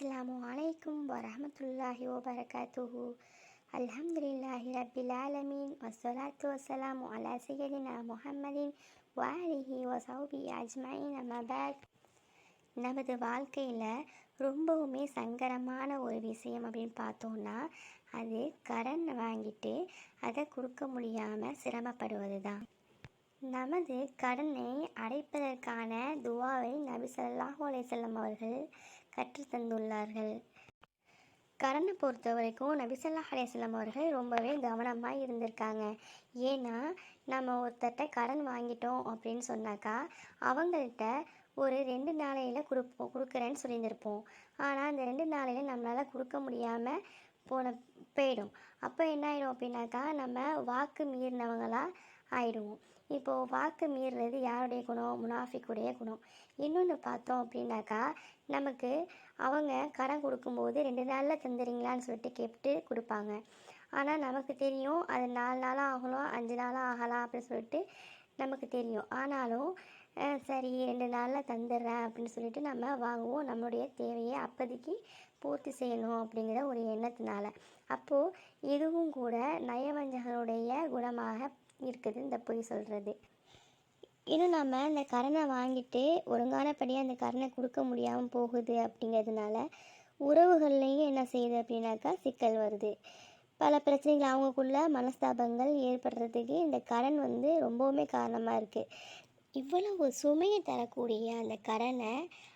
அஸ்லாம் வலைக்கும் வரமத்துல்லாஹி வபரகாத்துஹு. அல்ஹம்துலில்லாஹி ரபில் ஆலமீன். வசலாத்து வசலாம் அலா சையதினா முஹம்மதின் வாலிஹி வசௌபி அஜ்மயின் அமபாத் நமது வாழ்க்கையில் ரொம்பவுமே சங்கரமான ஒரு விஷயம் அப்படின்னு பார்த்தோன்னா அது கடன் வாங்கிட்டு அதை கொடுக்க முடியாமல் சிரமப்படுவது தான் நமது கடனை அடைப்பதற்கான துவாவை நபி ஸல்லல்லாஹு அலைஹி அவர்கள் கற்றுத்தந்துள்ளார்கள் கடனை பொறுத்த வரைக்கும் நபிசல்லா ஸல்லல்லாஹு அவர்கள் ரொம்பவே கவனமாக இருந்திருக்காங்க. ஏன்னா நம்ம ஒருத்தர்கிட்ட கடன் வாங்கிட்டோம் அப்படின்னு சொன்னாக்கா அவங்கள்ட்ட ஒரு ரெண்டு நாளையில் கொடுப்போம் கொடுக்குறேன்னு சொல்லியிருந்திருப்போம். ஆனால் அந்த ரெண்டு நாளையில் நம்மளால் கொடுக்க முடியாமல் போன போயிடும். அப்போ என்ன ஆயிடும் அப்படின்னாக்கா நம்ம வாக்கு மீறினவங்களாக ஆயிடுவோம். இப்போது வாக்கு மீறுறது யாருடைய குணம்? முனாஃபிக்குடைய குணம். இன்னொன்று பார்த்தோம் அப்படின்னாக்கா நமக்கு அவங்க கடன் கொடுக்கும்போது ரெண்டு நாளில் தந்துடுறீங்களான்னு சொல்லிட்டு கேட்டு கொடுப்பாங்க. ஆனால் நமக்கு தெரியும் அது நாலு நாளாக ஆகலாம் அஞ்சு நாளாக ஆகலாம் அப்படின்னு சொல்லிட்டு நமக்கு தெரியும். ஆனாலும் சரி ரெண்டு நாளில் தந்துடுறேன் அப்படின்னு சொல்லிட்டு நம்ம வாங்குவோம். நம்மளுடைய தேவையை அப்போதைக்கு பூர்த்தி செய்யணும் அப்படிங்கிற ஒரு எண்ணத்தினால. அப்போது இதுவும் கூட நயவஞ்சகனுடைய தான் இருக்குது இந்த பொய் சொல்கிறது இன்னும் நம்ம அந்த கடனை வாங்கிட்டு ஒழுங்கானபடியாக அந்த கடனை கொடுக்க முடியாமல் போகுது அப்படிங்கிறதுனால உறவுகள்லையும் என்ன செய்யுது அப்படின்னாக்கா சிக்கல் வருது. பல பிரச்சனைகள் அவங்களுக்குள்ள மனஸ்தாபங்கள் ஏற்படுறதுக்கு இந்த கடன் வந்து ரொம்பவுமே காரணமாக இருக்குது இவ்வளவு சுமையை தரக்கூடிய அந்த கடனை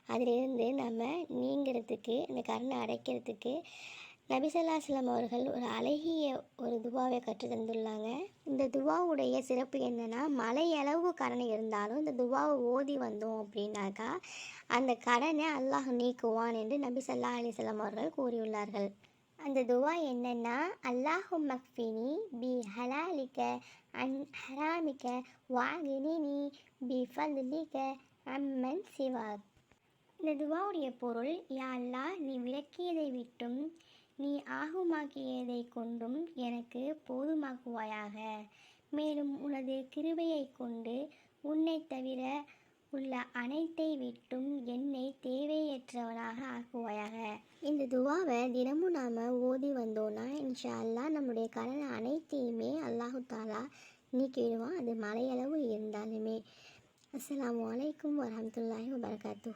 அதிலிருந்து நம்ம நீங்கிறதுக்கு அந்த கடனை அடைக்கிறதுக்கு நபிசல்லாஸ்லம் அவர்கள் ஒரு அழகிய ஒரு துவாவை கற்று தந்துள்ளாங்க இந்த துவாவுடைய சிறப்பு என்னென்னா மலையளவு கடன் இருந்தாலும் இந்த துவாவை ஓதி வந்தோம் அப்படின்னாக்கா அந்த கடனை அல்லாஹ் நீக்குவான் என்று நபி சல்லா அலைஹி அவர்கள் கூறியுள்ளார்கள். அந்த துவா என்னென்னா அல்லாஹு மக்ஃபினி பி ஹலாலிக்க அன் ஹராமிக்க வாகினினி பி ஃபதுலிக்க அம்மன் சிவாக். இந்த துவாவுடைய பொருள் யா அல்லா நீ விளக்கியதை விட்டும் நீ ஆகுமாக்கியதை கொண்டும் எனக்கு போதுமாக்குவாயாக. மேலும் உனது கிருபையை கொண்டு உன்னை தவிர உள்ள அனைத்தை விட்டும் என்னை தேவையற்றவனாக ஆக்குவாயாக. இந்த துவாவை தினமும் நாம் ஓதி வந்தோன்னா இன்ஷா அல்லாஹ் நம்முடைய கடன் அனைத்தையுமே அல்லாஹு தாலா நீக்கிடுவான். அது மலையளவு இருந்தாலுமே. அஸ்லாம் வலைக்கும் வரமத்துல்லாஹி வபர்காத்து